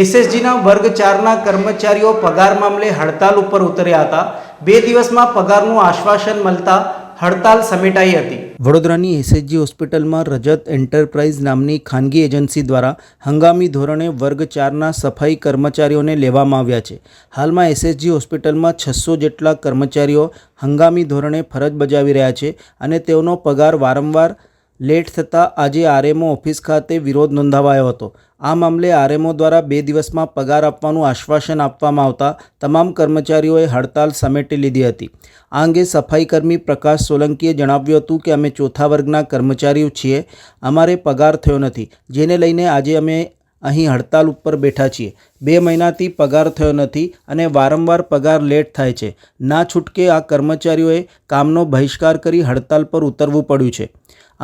એસએસજીના વર્ગ ચારના કર્મચારીઓ પગાર મામલે હડતાલ ઉપર ઉતર્યા હતા. બે દિવસમાં પગારનું આશ્વાસન મળતા હડતાલ સમેટાઈ હતી. વડોદરાની એસએસજી હોસ્પિટલમાં રજત એન્ટરપ્રાઇઝ નામની ખાનગી એજન્સી દ્વારા હંગામી ધોરણે વર્ગ ચારના સફાઈ કર્મચારીઓને લેવામાં આવ્યા છે. હાલમાં એસએસજી હોસ્પિટલમાં છસો જેટલા કર્મચારીઓ હંગામી ધોરણે ફરજ બજાવી રહ્યા છે અને તેઓનો પગાર વારંવાર લેટ થતાં આજે આરએમઓ ઓફિસ ખાતે વિરોધ નોંધાવાયો હતો. આ મામલે આરએમઓ દ્વારા બે દિવસમાં પગાર આપવાનું આશ્વાસન આપવામાં આવતા તમામ કર્મચારીઓએ હડતાલ સમેટી લીધી હતી. આ અંગે સફાઈકર્મી પ્રકાશ સોલંકીએ જણાવ્યું હતું કે અમે ચોથા વર્ગના કર્મચારીઓ છીએ. અમારે પગાર થયો નથી. જેને લઈને આજે અમે અહીં હડતાલ ઉપર બેઠા છીએ. બે મહિનાથી પગાર થયો નથી અને વારંવાર પગાર લેટ થાય છે. ના છૂટકે આ કર્મચારીઓએ કામનો બહિષ્કાર કરી હડતાલ પર ઉતરવું પડ્યું છે.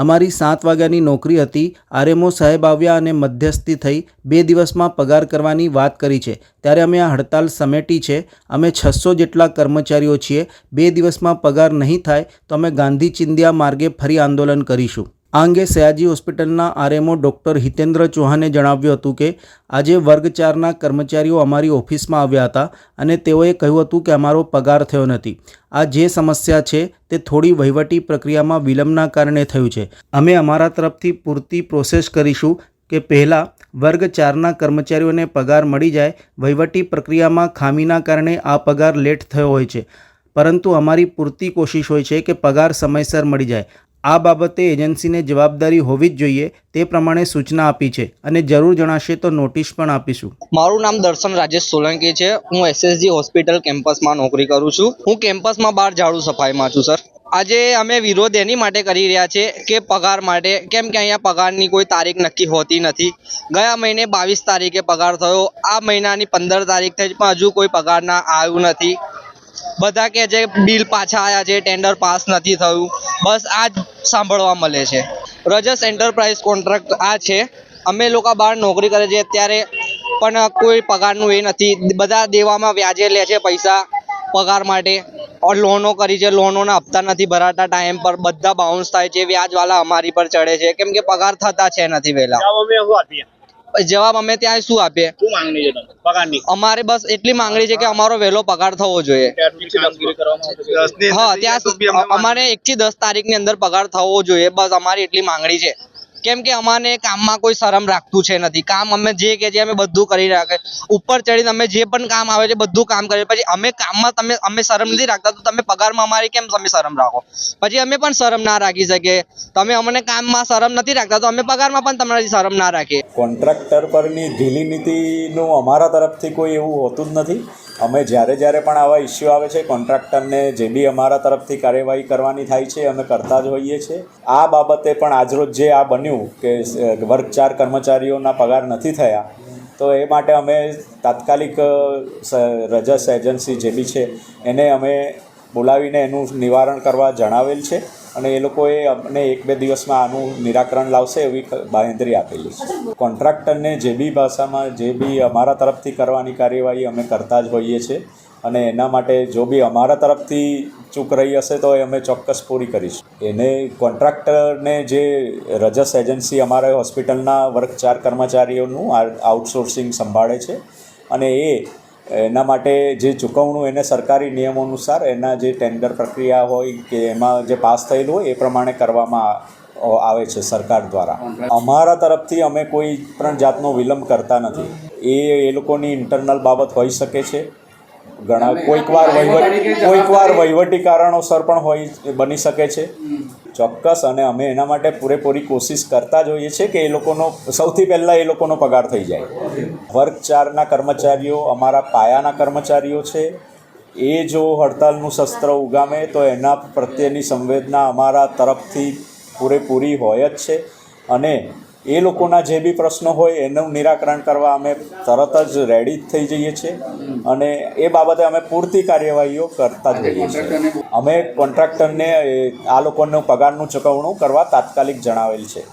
અમારી સાત વાગ્યાની નોકરી હતી. આરએમઓ સાહેબ આવ્યા અને મધ્યસ્થી થઈ બે દિવસમાં પગાર કરવાની વાત કરી છે. ત્યારે અમે આ હડતાલ સમેટી છે. અમે છસો જેટલા કર્મચારીઓ છીએ. બે દિવસમાં પગાર નહીં થાય તો અમે ગાંધી ચિંદિયા માર્ગે ફરી આંદોલન કરીશું. આ અંગે સયાજી હોસ્પિટલના આરએમઓ ડૉક્ટર હિતેન્દ્ર ચૌહાણે જણાવ્યું હતું કે, આજે વર્ગ ચારના કર્મચારીઓ અમારી ઓફિસમાં આવ્યા હતા અને તેઓએ કહ્યું હતું કે અમારો પગાર થયો નથી. આ જે સમસ્યા છે તે થોડી વહીવટી પ્રક્રિયામાં વિલંબના કારણે થયું છે. અમે અમારા તરફથી પૂરતી પ્રોસેસ કરીશું કે પહેલાં વર્ગ ચારના કર્મચારીઓને પગાર મળી જાય, વહીવટી પ્રક્રિયામાં ખામીના કારણે આ પગાર લેટ થયો હોય છે. પરંતુ અમારી પૂરતી કોશિશ હોય છે કે પગાર સમયસર મળી જાય. આ બાબતે એજન્સીને જવાબદારી હોવી જ જોઈએ, તે પ્રમાણે સૂચના આપી છે અને જરૂર જણાશે તો નોટિસ પણ આપીશું. મારું નામ દર્શન રાજેશ સોલંકી છે. હું એસએસજી હોસ્પિટલ કેમ્પસમાં નોકરી કરું છું. હું કેમ્પસમાં બહાર ઝાડુ સફાઈમાં છું, સર. આજે અમે વિરોધ એની માટે કરી રહ્યા છે કે પગાર માટે, કેમ કે અહીંયા પગારની કોઈ તારીખ નક્કી હોતી નથી. ગયા મહિને બાવીસ તારીખે પગાર થયો. આ મહિનાની પંદર તારીખ થઈ પણ હજુ કોઈ પગારના આવ્યું નથી. બધા કે જે બિલ પાછા આવ્યા છે ટેન્ડર પાસ નથી થયું. બસ આ જ સાંભળવા મળે છે. રજસ એન્ટરપ્રાઇઝ કોન્ટ્રાક્ટ આ છે. અમે લોકો બહાર નોકરી કરે છે ત્યારે પણ કોઈ પગારનું એ નથી. બધા દેવામાં વ્યાજે લે છે પૈસા પગાર માટે. લોનો કરી છે લોનોના હપ્તા નથી, ભરાતા ટાઈમ પર બધા બાઉન્સ થાય છે. વ્યાજવાળા અમારી પર ચડે છે. કેમ કે પગાર થતા છે નથી વહેલા જવાબ અમે ત્યાં શું આપીએ? શું માંગણી છે પગારની? અમારે બસ એટલી માંગણી છે કે અમારો વહેલો પગાર થવો જોઈએ. હા ત્યાં અમારે એક થી દસ તારીખની અંદર પગાર થવો જોઈએ. બસ અમારી એટલી માંગણી છે. કેમ કે અમારે કામમાં કોઈ શરમ રાખતું છે નથી. કામ અમે જે કે છે અમે બધું કરી રાખે ઉપર ચડીને અમે જે પણ કામ આવે છે બધું કામ કરીએ. પછી અમે કામમાં તમે, અમે શરમ નથી રાખતા. તો તમે પગારમાં અમારી કેમ તમે શરમ રાખો? પછી અમે પણ શરમ ના રાખી શકીએ. તમે અમને કામમાં શરમ નથી રાખતા. તો અમે પગારમાં પણ તમારી શરમ ના રાખીએ. કોન્ટ્રાક્ટર પરની ઢીલી નીતિનું અમારા તરફથી કોઈ એવું હોતું જ નથી. અમે જ્યારે જ્યારે પણ આવા ઇસ્યુ આવે છે કોન્ટ્રાક્ટરને જે બી અમારા તરફથી કાર્યવાહી કરવાની થાય છે, અમે કરતા જ હોઈએ છીએ આ બાબતે પણ આજરોજ જે આ બન્યું કે વર્ગ ચાર કર્મચારીઓના પગાર નથી થયા, તો એ માટે અમે તાત્કાલિક રજસ એજન્સી જે બી છે, એને અમે બોલાવીને એનું નિવારણ કરવા જણાવેલ છે. અને એ લોકોએ અમને એક બે દિવસમાં આનું નિરાકરણ લાવશે એવી બાંહેધરી આપેલી છે. કોન્ટ્રાક્ટરને જે બી ભાષામાં જે બી અમારા તરફથી કરવાની કાર્યવાહી અમે કરતા જ હોઈએ છીએ અને એના માટે જો બી અમારા તરફથી ચૂક રહી હશે તો એ અમે ચોક્કસ પૂરી કરીશું. એને કોન્ટ્રાક્ટરને જે રજસ એજન્સી અમારા હોસ્પિટલના વર્ગ ચાર કર્મચારીઓનું આઉટસોર્સિંગ સંભાળે છે અને એ એના માટે જે ચૂકવણું એને સરકારી નિયમો અનુસાર એના જે ટેન્ડર પ્રક્રિયા હોય કે એમાં જે પાસ થયેલું હોય એ પ્રમાણે કરવામાં આવે છે સરકાર દ્વારા. અમારા તરફથી અમે કોઈ પણ જાતનો વિલંબ કરતા નથી. એ એ લોકોની ઇન્ટરનલ બાબત હોઈ શકે છે. ઘણા, કોઈક વાર વહીવટ, કોઈક વાર વહીવટી કારણોસર પણ હોય, બની શકે છે. ચોક્કસ અને અમે એના માટે પૂરેપૂરી કોશિશ કરતા જ હોઈએ છીએ કે એ લોકોનો સૌથી પહેલાં એ લોકોનો પગાર થઈ જાય. વર્ગ ચારના કર્મચારીઓ, અમારા પાયાના કર્મચારીઓ છે. એ જો હડતાલનું શસ્ત્ર ઉગામે તો એના પ્રત્યેની સંવેદના અમારા તરફથી પૂરેપૂરી હોય જ છે. અને એ લોકોના જે બી પ્રશ્નો હોય એનું નિરાકરણ કરવા અમે તરત જ રેડી થઈ જઈએ છીએ. અને એ બાબતે અમે પૂરતી કાર્યવાહીઓ કરતા જ છીએ. અમે કોન્ટ્રાક્ટરને આ લોકોનું પગારનું ચૂકવણું કરવા તાત્કાલિક જણાવેલ છે.